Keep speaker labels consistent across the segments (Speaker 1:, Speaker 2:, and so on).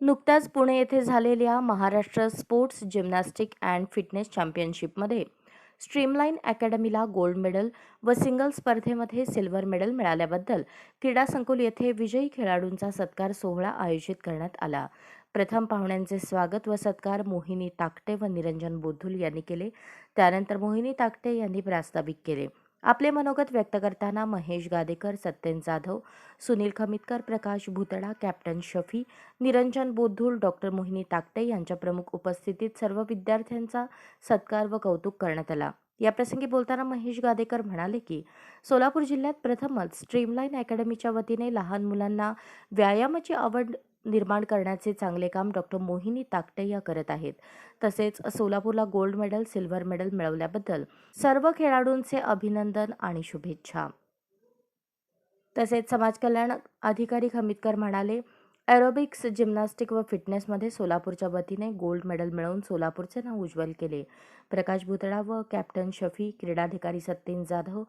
Speaker 1: नुकत्याच पुणे येथे झालेल्या Maharashtra sports gymnastic and fitness चॅम्पियनशिपमध्ये स्ट्रीमलाईन अकॅडमीला गोल्ड मेडल व सिंगल स्पर्धेमध्ये सिल्वर मेडल मिळाल्याबद्दल क्रीडा संकुल येथे विजयी खेळाडूंचा सत्कार सोहळा आयोजित करण्यात आला. प्रथम पाहुण्यांचे स्वागत व सत्कार मोहिनी ताकटे व निरंजन बोधुल यांनी केले. त्यानंतर मोहिनी ताकटे यांनी प्रास्ताविक केले. आपले मनोगत व्यक्त करताना महेश गादेकर सत्यन जाधव सुनील खमितकर प्रकाश भुतडा कॅप्टन शफी निरंजन बोधूल डॉक्टर मोहिनी ताकटे यांच्या प्रमुख उपस्थितीत सर्व विद्यार्थ्यांचा सत्कार व कौतुक करण्यात आला. याप्रसंगी बोलताना महेश गादेकर म्हणाले की सोलापूर जिल्ह्यात प्रथमच स्ट्रीमलाईन अकॅडमीच्या वतीने लहान मुलांना व्यायामाची आवड निर्माण करण्याचे चांगले काम डॉक्टर मोहिनी ताकटे या करत आहेत. तसेच सोलापूरला गोल्ड मेडल सिल्वर मेडल मिळवल्याबद्दल सर्व खेळाडूंचे अभिनंदन आणि शुभेच्छा. तसेच समाज कल्याण अधिकारी खमितकर म्हणाले ॲरोबिक्स जिम्नॅस्टिक व फिटनेसमध्ये सोलापूरच्या वतीने गोल्ड मेडल मिळवून सोलापूरचे नाव उज्ज्वल केले. प्रकाश भुतडा व कॅप्टन शफी क्रीडाधिकारी सत्यन जाधव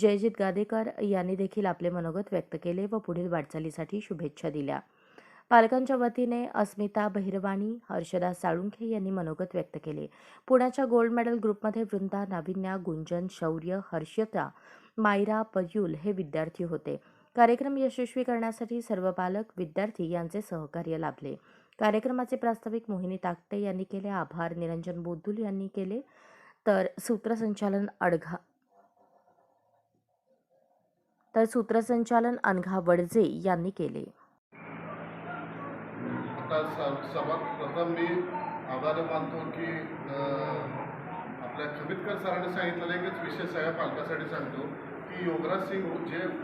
Speaker 1: जयजित गादेकर यांनी देखील आपले मनोगत व्यक्त केले व पुढील वाटचालीसाठी शुभेच्छा दिल्या. पालकांच्या वतीने अस्मिता बहिरवाणी हर्षदा साळुंखे यांनी मनोगत व्यक्त केले. पुण्याच्या गोल्ड मेडल ग्रुपमध्ये वृंदा नाविन्या गुंजन शौर्य हर्षता मायरा पयुल हे विद्यार्थी होते. कार्यक्रम यशस्वी करण्यासाठी सर्व पालक विद्यार्थी यांचे सहकार्य लाभले. कार्यक्रमाचे प्रास्ताविक मोहिनी ताकटे यांनी केले आभार. निरंजन बोधुल यांनी केले. तर सूत्रसंचालन अडघा तर सूत्रसंचालन अनघा वडजे यांनी केले.
Speaker 2: आता स- सर्वात प्रथम मी आभार मानतो की आपल्या खमितकर सरांनी सांगितलेलं एकच विषय सगळ्या पालकासाठी सांगतो की योगराज सिंग जे